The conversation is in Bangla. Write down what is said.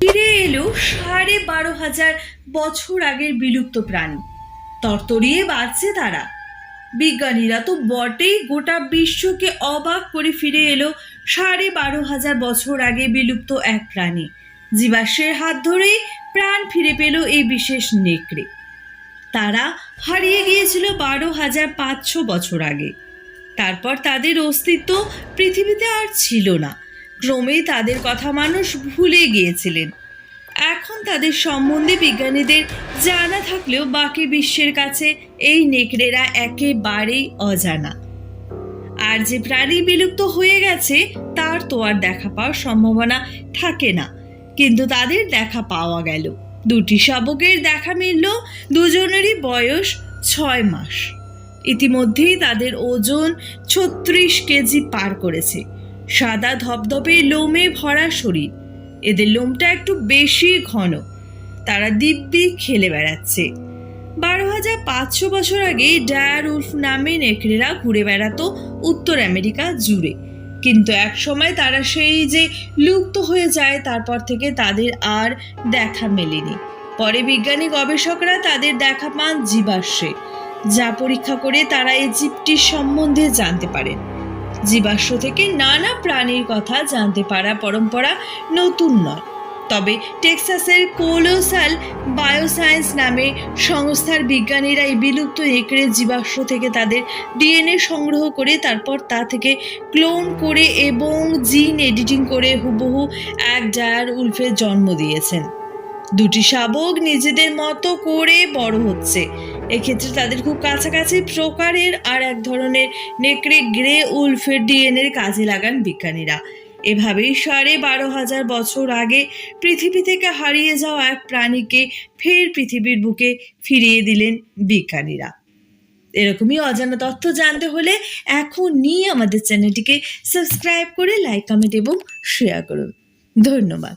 ফিরে এলো সাড়ে বারো হাজার বছর আগের বিলুপ্ত প্রাণী। তরতরিয়ে বাঁচছে তারা। বিজ্ঞানীরা তো বটেই গোটা বিশ্বকে অবাক করে ফিরে এলো সাড়ে বারো হাজার বছর আগে বিলুপ্ত এক প্রাণী। জীবাশ্মের হাত ধরেই প্রাণ ফিরে পেল এই বিশেষ নেকড়ে। তারা হারিয়ে গিয়েছিল বারো হাজার পাঁচশো বছর আগে। তারপর তাদের অস্তিত্ব পৃথিবীতে আর ছিল না। ক্রমেই তাদের কথা মানুষ ভুলে গিয়েছিলেন। এখন তাদের সম্বন্ধে বিজ্ঞানীদের জানা থাকলেও বাকি বিশ্বের কাছে এই নেকড়েরা একেবারেই অজানা। আর যে প্রাণী বিলুপ্ত হয়ে গেছে, তার তো আর দেখা পাওয়ার সম্ভাবনা থাকে না। কিন্তু তাদের দেখা পাওয়া গেল। দুটি শাবকের দেখা মিলল, দুজনেরই বয়স ছয় মাস। ইতিমধ্যেই তাদের ওজন ছত্রিশ কেজি পার করেছে। সাদা ধপধপে লোমে ভরা শরীর। এদের লোমটা একটু বেশি ঘন। তারা দিব্যি খেলে বেড়াচ্ছে। বারো হাজার পাঁচশো বছর আগে ডায়ার উলফ নামে নেকড়েরা ঘুরে বেড়াতো উত্তর আমেরিকা জুড়ে। কিন্তু এক সময় তারা সেই যে লুপ্ত হয়ে যায়, তারপর থেকে তাদের আর দেখা মেলেনি। পরে বিজ্ঞানী গবেষকরা তাদের দেখা পান জীবাশ্মে, যা পরীক্ষা করে তারা এই জীবটির সম্বন্ধে জানতে পারেন। জীবাশ্ম থেকে নানা প্রাণীর কথা জানতে পারা পরম্পরা নতুন নয়। তবে টেক্সাসের কোলোসাল বায়োসায়েন্স নামে সংস্থার বিজ্ঞানীরা এই বিলুপ্ত একড়ে জীবাশ্ম থেকে তাদের ডিএনএ সংগ্রহ করে তারপর তা থেকে ক্লোন করে এবং জিন এডিটিং করে হুবহু এক ডায়ার উলফের জন্ম দিয়েছেন। দুটি শাবক নিজেদের মতো করে বড় হচ্ছে। এক্ষেত্রে তাদের খুব কাছাকাছি প্রকারের আর এক ধরনের নেকড়ে গ্রে উলফের ডিএনএর কাজে লাগান বিজ্ঞানীরা। এভাবেই সাড়ে বারো হাজার বছর আগে পৃথিবী থেকে হারিয়ে যাওয়া এক প্রাণীকে ফের পৃথিবীর বুকে ফিরিয়ে দিলেন বিজ্ঞানীরা। এরকমই অজানা তথ্য জানতে হলে এখনই আমাদের চ্যানেলটিকে সাবস্ক্রাইব করে, লাইক, কমেন্ট এবং শেয়ার করুন। ধন্যবাদ।